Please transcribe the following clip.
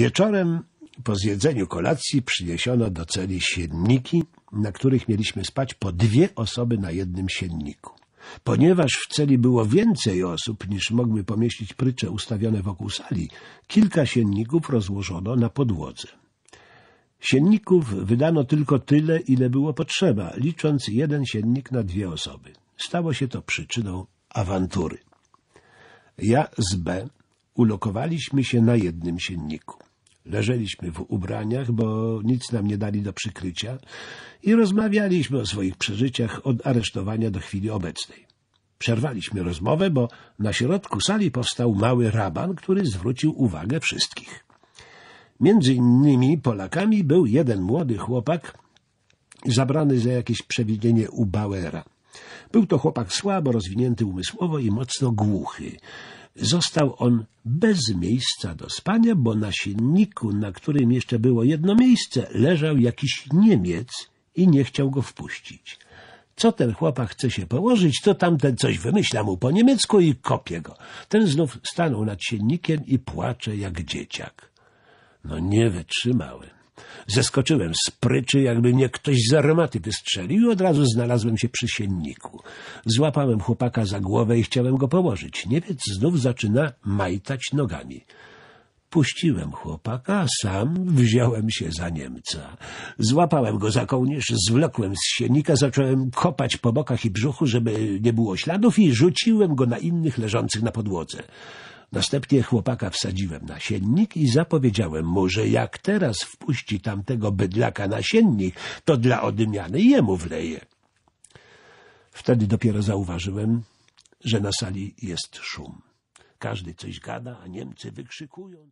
Wieczorem po zjedzeniu kolacji przyniesiono do celi sienniki, na których mieliśmy spać po dwie osoby na jednym sienniku. Ponieważ w celi było więcej osób niż mogły pomieścić prycze ustawione wokół sali, kilka sienników rozłożono na podłodze. Sienników wydano tylko tyle, ile było potrzeba, licząc jeden siennik na dwie osoby. Stało się to przyczyną awantury. Ja z B ulokowaliśmy się na jednym sienniku. Leżeliśmy w ubraniach, bo nic nam nie dali do przykrycia i rozmawialiśmy o swoich przeżyciach od aresztowania do chwili obecnej. Przerwaliśmy rozmowę, bo na środku sali powstał mały raban, który zwrócił uwagę wszystkich. Między innymi Polakami był jeden młody chłopak zabrany za jakieś przewidzenie u Bauera. Był to chłopak słabo rozwinięty umysłowo i mocno głuchy. Został on bez miejsca do spania, bo na sienniku, na którym jeszcze było jedno miejsce, leżał jakiś Niemiec i nie chciał go wpuścić. Co ten chłopak chce się położyć, to tamten coś wymyśla mu po niemiecku i kopie go. Ten znów stanął nad siennikiem i płacze jak dzieciak. No nie wytrzymałem. Zeskoczyłem z pryczy, jakby mnie ktoś z armaty wystrzelił i od razu znalazłem się przy sienniku. Złapałem chłopaka za głowę i chciałem go położyć. Niemiec znów zaczyna majtać nogami. Puściłem chłopaka, sam wziąłem się za Niemca. Złapałem go za kołnierz, zwlekłem z sienika, zacząłem kopać po bokach i brzuchu, żeby nie było śladów i rzuciłem go na innych leżących na podłodze. Następnie chłopaka wsadziłem na siennik i zapowiedziałem mu, że jak teraz wpuści tamtego bydlaka na siennik, to dla odmiany jemu wleje. Wtedy dopiero zauważyłem, że na sali jest szum. Każdy coś gada, a Niemcy wykrzykują.